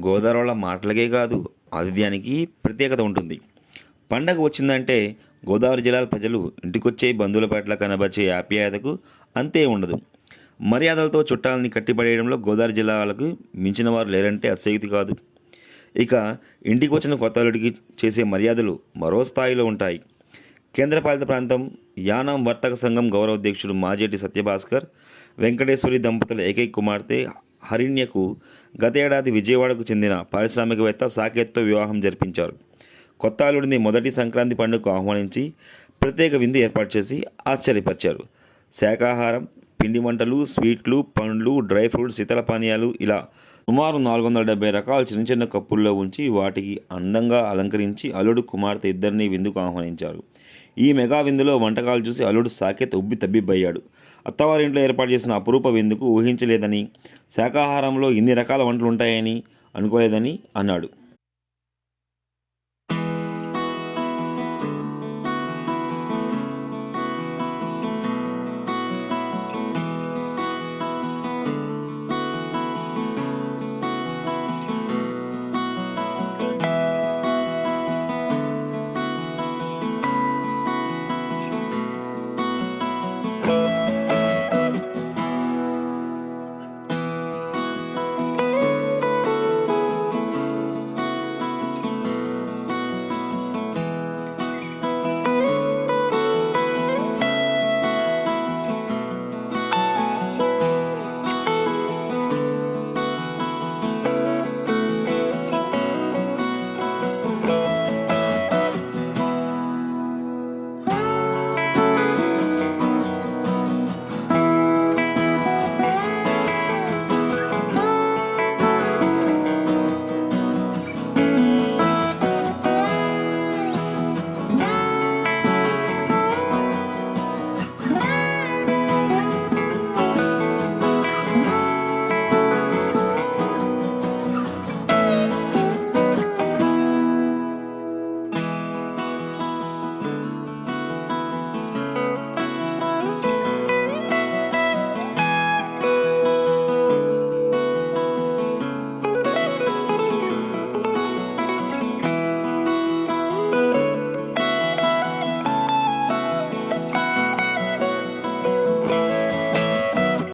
గోదావరిల మాటలకే కాదు ఆతిథ్యానికి ప్రత్యేకత ఉంటుంది. పండగ వచ్చిందంటే గోదావరి జిల్లాల ప్రజలు ఇంటికొచ్చే బంధువుల పట్ల కనబరిచే ఆప్యాయతకు అంతే ఉండదు. మర్యాదలతో చుట్టాలని కట్టిపడేయడంలో గోదావరి జిల్లాలకు మించిన వారు లేరంటే అతిశయోక్తి కాదు. ఇక ఇంటికి వచ్చిన కొత్త అల్లుడికి చేసే మర్యాదలు మరో స్థాయిలో ఉంటాయి. కేంద్రపాలిత ప్రాంతం యానాం వర్తక సంఘం గౌరవ అధ్యక్షుడు మాజేటి సత్యభాస్కర్ వెంకటేశ్వరి దంపతుల ఏకైక కుమార్తె హరిణ్యకు గతేడాది విజయవాడకు చెందిన పారిశ్రామికవేత్త సాకేత్తో వివాహం జరిపించారు. కొత్త అల్లుడిని మొదటి సంక్రాంతి పండుగకు ఆహ్వానించి ప్రత్యేక విందు ఏర్పాటు చేసి ఆశ్చర్యపరిచారు. శాకాహారం పిండి వంటలు స్వీట్లు పండ్లు డ్రై ఫ్రూట్స్ ఇతర పానీయాలు ఇలా సుమారు నాలుగు వందల డెబ్బై రకాల చిన్న చిన్న కప్పుల్లో ఉంచి వాటికి అందంగా అలంకరించి అల్లుడు కుమార్తె ఇద్దరిని విందుకు ఆహ్వానించారు. ఈ మెగా విందులో వంటకాలు చూసి అల్లుడు సాకేత్ ఉబ్బి తబ్బిబ్బయ్యాడు. అత్తవారింట్లో ఏర్పాటు చేసిన అపురూప విందుకు ఊహించలేదని శాకాహారంలో ఇన్ని రకాల వంటలు ఉంటాయని అనుకోలేదని అన్నాడు.